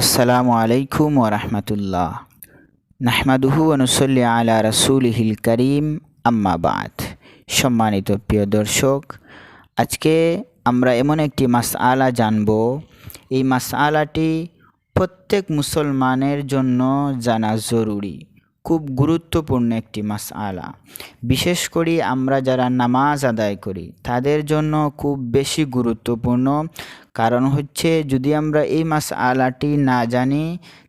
আসসালামু আলাইকুম ওরহমতুল্লাহ নাহমাদুহু অনুসল্লি আলা রসুলহিল করিম আম্মাবাদ সম্মানিত প্রিয় দর্শক, আজকে আমরা এমন একটি মাস আলা জানব। এই মাস আলাটি প্রত্যেক মুসলমানের জন্য জানা জরুরি। খুব গুরুত্বপূর্ণ একটি মাস আলা বিশেষ করে আমরা যারা নামাজ আদায় করি, তাদের জন্য খুব বেশি গুরুত্বপূর্ণ। কারণ হচ্ছে যদি আমরা এই মাস আলাটি না জানি,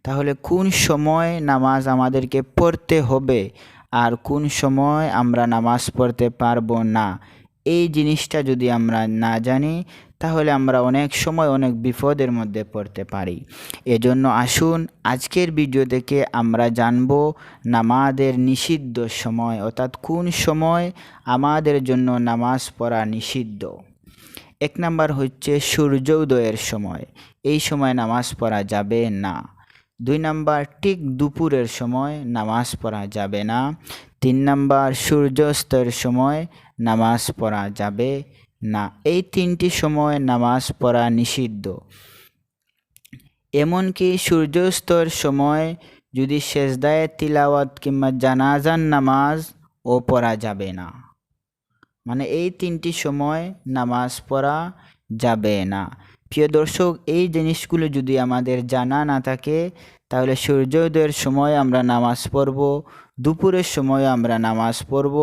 তাহলে কোন সময় নামাজ আমাদেরকে পড়তে হবে আর কোন সময় আমরা নামাজ পড়তে পারব না? এই জিনিসটা যদি আমরা না জানি, তাহলে আমরা অনেক সময় অনেক বিপদের মধ্যে পড়তে পারি। এজন্য আসুন আজকের ভিডিও থেকে আমরা জানব নামাজের নিষিদ্ধ সময়, অর্থাৎ কোন সময় আমাদের জন্য নামাজ পড়া নিষিদ্ধ। এক নাম্বার হচ্ছে সূর্য উদয়ের সময়, এই সময় নামাজ পড়া যাবে না। দুই নাম্বার ঠিক দুপুরের সময় নামাজ পড়া যাবে না। তিন নাম্বার সূর্যাস্তের সময় নামাজ পড়া যাবে না। এই তিনটি সময় নামাজ পড়া নিষিদ্ধ। এমনকি সূর্যাস্তর সময় যদি শেষদায় তিলাওয়াত কিংবা জানাজান নামাজ ও পড়া যাবে না। মানে এই তিনটি সময় নামাজ পড়া যাবে না। প্রিয় দর্শক, এই জিনিসগুলো যদি আমাদের জানা না থাকে, তাহলে সূর্যোদয়ের সময় আমরা নামাজ পড়ব, দুপুরের সময় আমরা নামাজ পড়ব,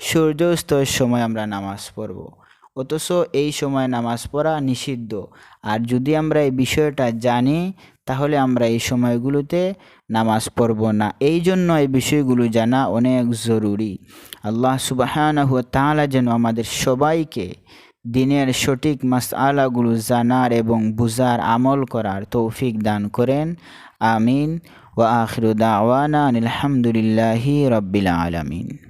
সূর্যাস্তর সময় আমরা নামাজ পড়ব। অথচ এই সময় নামাজ পড়া নিষিদ্ধ। আর যদি আমরা এই বিষয়টা জানি, তাহলে আমরা এই সময়গুলোতে নামাজ পড়ব না। এই জন্য এই বিষয়গুলো জানা অনেক জরুরি। আল্লাহ সুবাহানহ তাহলে যেন আমাদের সবাইকে দিনের সঠিক মাস আলাগুলো জানার এবং বুঝার আমল করার তৌফিক দান করেন। আমিন। ওয়া আখিরুদ্দাওয়ানা আলহামদুলিল্লাহি রব্বিল আলমিন।